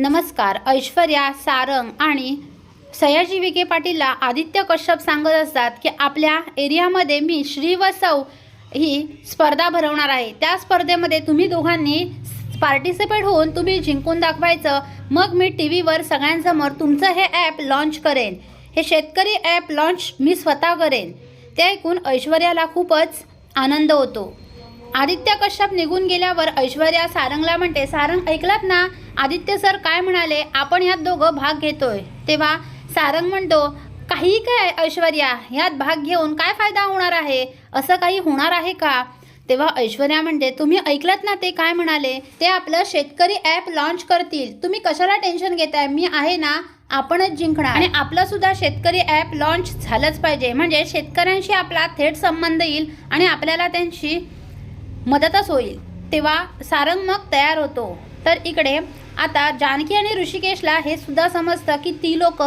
नमस्कार ऐश्वर्या सारंग आणि सयाजी विखे पाटीलला आदित्य कश्यप सांगत असतात की आपल्या एरियामध्ये मी श्री व सौ ही स्पर्धा भरवणार आहे. त्या स्पर्धेमध्ये तुम्ही दोघांनी पार्टिसिपेट होऊन तुम्ही जिंकून दाखवायचं. मग मी टी व्हीवर सगळ्यांसमोर तुमचं हे ॲप लॉन्च करेन. हे शेतकरी ॲप लॉन्च मी स्वतः करेन. ते ऐकून ऐश्वर्याला खूपच आनंद होतो. आदित्य कश्यप निघून गेल्यावर ऐश्वर्या सारंगला म्हणते सारंग ऐकलात ना? आदित्य सर काय म्हणाले? आपण यात दोघं भाग घेतोय. तेव्हा सारंग म्हणतो काही काय ऐश्वर्या? यात भाग घेऊन काय फायदा होणार आहे? असं काही होणार आहे का? तेव्हा ऐश्वर्या म्हणते तुम्ही ऐकलात ना ते काय म्हणाले? ते आपलं शेतकरी ॲप लॉन्च करतील. तुम्ही कशाला टेन्शन घेताय? मी आहे ना? आपणच जिंकणार. आणि आपलं सुद्धा शेतकरी ॲप लॉन्च झालंच पाहिजे. म्हणजे शेतकऱ्यांशी आपला थेट संबंध येईल आणि आपल्याला त्यांची मदतच होईल. तेव्हा सारंग मग तयार होतो. तर इकडे आता जानकी आणि ऋषिकेशला हे सुद्धा समजतं की ती लोक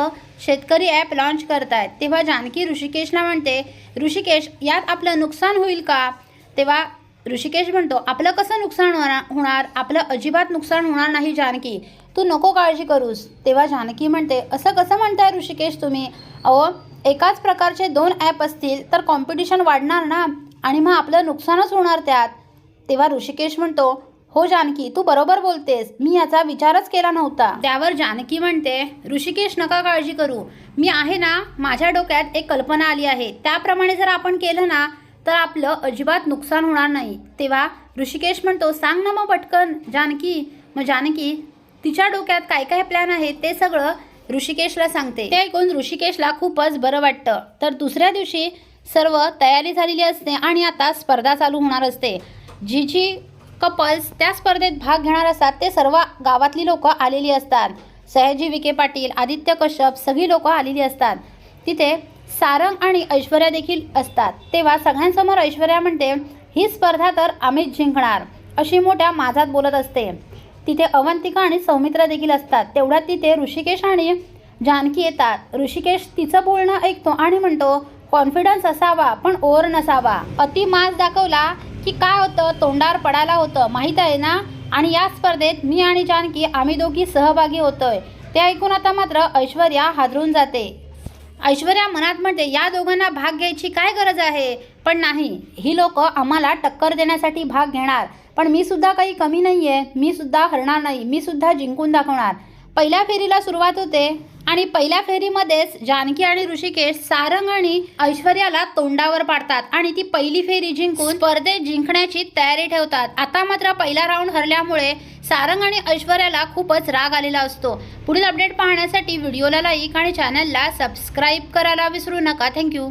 शेतकरी ॲप लॉन्च आहेत तेव्हा जानकी ऋषिकेशला म्हणते ऋषिकेश यात आपलं नुकसान होईल का? तेव्हा ऋषिकेश म्हणतो आपलं कसं नुकसान होणार होणार? आपलं अजिबात नुकसान होणार नाही जानकी. तू नको काळजी करूस. तेव्हा जानकी म्हणते असं कसं म्हणताय ऋषिकेश तुम्ही? अहो एकाच प्रकारचे दोन ॲप असतील तर कॉम्पिटिशन वाढणार ना? आणि मग आपलं नुकसानच होणार त्यात. तेव्हा ऋषिकेश म्हणतो हो जानकी तू बरोबर बोलतेस. मी याचा विचारच केला नव्हता. त्यावर जानकी म्हणते ऋषिकेश नका काळजी करू. मी आहे ना माझ्या डोक्यात एक कल्पना आली आहे. त्याप्रमाणे जर आपण केलं ना तर आपलं अजिबात नुकसान होणार नाही. तेव्हा ऋषिकेश म्हणतो सांग ना मग पटकन जानकी. मग जानकी तिच्या डोक्यात काय काय प्लॅन आहे ते सगळं ऋषिकेशला सांगते. ते ऐकून ऋषिकेशला खूपच बरं वाटतं. तर दुसऱ्या दिवशी सर्व तयारी झालेली असते आणि आता स्पर्धा चालू होणार असते. जी जी कपल्स त्या स्पर्धेत भाग घेणार असतात ते सर्व गावातली लोक आलेली असतात. सयाजी विखे पाटील आदित्य कश्यप सगळी लोक आलेली असतात. तिथे सारंग आणि ऐश्वर्या देखील असतात. तेव्हा सगळ्यांसमोर ऐश्वर्या म्हणते ही स्पर्धा तर आम्हीच जिंकणार अशी मोठ्या माझात बोलत असते. तिथे अवंतिका आणि सौमित्रा देखील असतात. तेवढ्यात तिथे ऋषिकेश आणि जानकी येतात. ऋषिकेश तिचं बोलणं ऐकतो आणि म्हणतो कॉन्फिडन्स असावा पण ओर नसावा. अति मास दाखवला की काय होतं? तोंडार पडायला होतं माहीत आहे ना? आणि या स्पर्धेत मी आणि जानकी आम्ही दोघी सहभागी होतोय. ते ऐकून आता मात्र ऐश्वर्या हादरून जाते. ऐश्वर्या मनात म्हणते या दोघांना भाग घ्यायची काय गरज आहे? पण नाही. ही लोक आम्हाला टक्कर देण्यासाठी भाग घेणार. पण मी सुद्धा काही कमी नाही आहे मी सुद्धा हरणार नाही. मी सुद्धा जिंकून दाखवणार. पहिल्या फेरीला सुरुवात होते आणि पहिल्या फेरीमध्येच जानकी आणि ऋषिकेश सारंग आणि ऐश्वर्याला तोंडावर पाडतात आणि ती पहिली फेरी जिंकून स्पर्धेत जिंकण्याची तयारी ठेवतात. आता मात्र पहिला राऊंड हरल्यामुळे सारंग आणि ऐश्वर्याला खूपच राग आलेला असतो. पुढील अपडेट पाहण्यासाठी व्हिडिओला लाईक आणि चॅनलला सबस्क्राईब करायला विसरू नका. थँक्यू